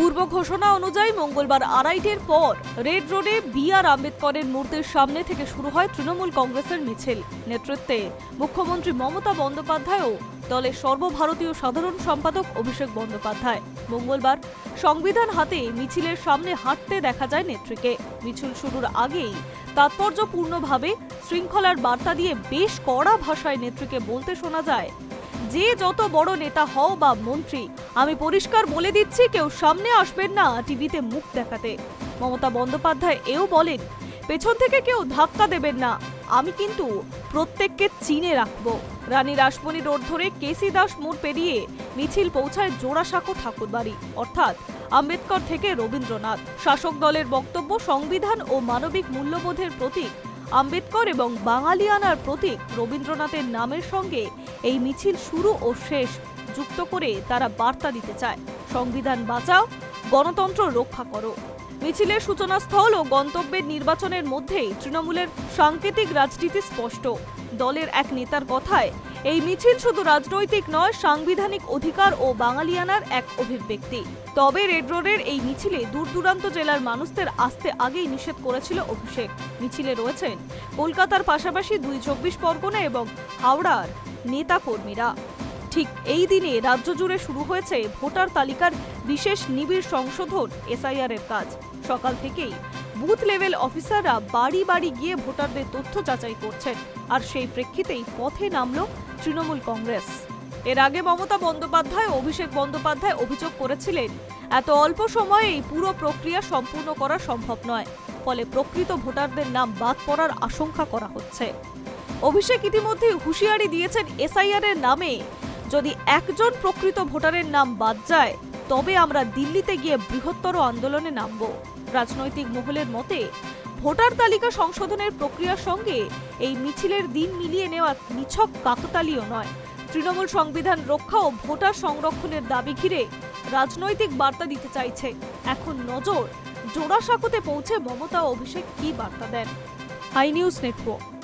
পূর্ব ঘোষণা অনুযায়ী মঙ্গলবার আড়াইটের পর রেড রোডে বি আর আম্বেদকরের মূর্তির সামনে থেকে শুরু হয় তৃণমূল কংগ্রেসের মিছিল। নেতৃত্বে মুখ্যমন্ত্রী মমতা বন্দ্যোপাধ্যায় ও দলের সর্বভারতীয় সাধারণ সম্পাদক অভিষেক বন্দ্যোপাধ্যায়। মঙ্গলবার সংবিধান হাতে মিছিলের সামনে হাঁটতে দেখা যায় নেত্রীকে। মিছিল শুরুর আগেই তাৎপর্যপূর্ণভাবে শৃঙ্খলার বার্তা দিয়ে বেশ কড়া ভাষায় নেত্রীকে বলতে শোনা যায় যে যত বড় নেতা হও বা মন্ত্রী, আমি পরিষ্কার বলে দিচ্ছি কেউ সামনে আসবেন না টিভিতে মুখ দেখাতে। মমতা বন্দ্যোপাধ্যায় এও বলেন, পেছন থেকে কেউ ধাক্কা দেবেন না, আমি কিন্তু প্রত্যেককে চিনে রাখব। রানী রাসমণি রোড ধরে কেসি দাস মোড় পেরিয়ে মিছিল পৌঁছায় জোড়াসাঁকো ঠাকুরবাড়ি, অর্থাৎ আম্বেদকর থেকে রবীন্দ্রনাথ। শাসক দলের বক্তব্য সংবিধান ও মানবিক মূল্যবোধের প্রতীক আম্বেদকর এবং বাঙালিয়ানার প্রতীক রবীন্দ্রনাথের নামের সঙ্গে এই মিছিল শুরু ও শেষ যুক্ত করে তারা বার্তা দিতে চায়। সংবিধান বাঁচাও, গণতন্ত্র রক্ষা করো। মিছিলের সূচনাস্থল ও গন্তব্যের নির্বাচনের মধ্যেই তৃণমূলের সাংকেতিক রাজনীতি স্পষ্ট। দলের এক নেতার কথায় এই মিছিল শুধু রাজনৈতিক নয়, সাংবিধানিক অধিকার ও বাঙালিয়ানার এক অভিব্যক্তি। তবে রেড রোডের এই মিছিলে দূর দূরান্ত জেলার মানুষদের আসতে আগেই নিষেধ করেছিল অভিষেক। মিছিলে রয়েছেন কলকাতার পাশাপাশি দুই চব্বিশ পরগনা এবং হাওড়ার নেতাকর্মীরা। ঠিক এই দিনে রাজ্য জুড়ে শুরু হয়েছে ভোটার তালিকার বিশেষ নিবিড় সংশোধন, এসআইআর এর কাজ। সকাল থেকেই বুথ লেভেল অফিসাররা বাড়ি বাড়ি গিয়ে ভোটারদের তথ্য যাচাই করছেন আর সেই প্রেক্ষিতেই পথে নামল তৃণমূল কংগ্রেস। এর আগে মমতা বন্দ্যোপাধ্যায়, অভিষেক বন্দ্যোপাধ্যায় অভিযোগ করেছিলেন, এত অল্প সময়ে এই পুরো প্রক্রিয়া সম্পূর্ণ করা সম্ভব নয়। ফলে প্রকৃত ভোটারদের নাম বাদ পড়ার আশঙ্কা করা হচ্ছে। অভিষেক ইতিমধ্যেই হুঁশিয়ারি দিয়েছেন এসআইআর এর নামে। যদি একজন প্রকৃত ভোটারের নাম বাদ যায় তবে আমরা দিল্লিতে গিয়ে বৃহত্তর আন্দোলনে নামব। রাজনৈতিক মহলের মতে, ভোটার তালিকা সংশোধনের প্রক্রিয়ার সঙ্গে এই মিছিলের দিন মিলিয়ে নেওয়া নিছক কাকতালীয় নয়। তৃণমূল সংবিধান রক্ষা ও ভোটার সংরক্ষণের দাবি ঘিরে রাজনৈতিক বার্তা দিতে চাইছে। এখন নজর জোড়াসাঁকোতে পৌঁছে মমতা অভিষেক কি বার্তা দেন? I news network.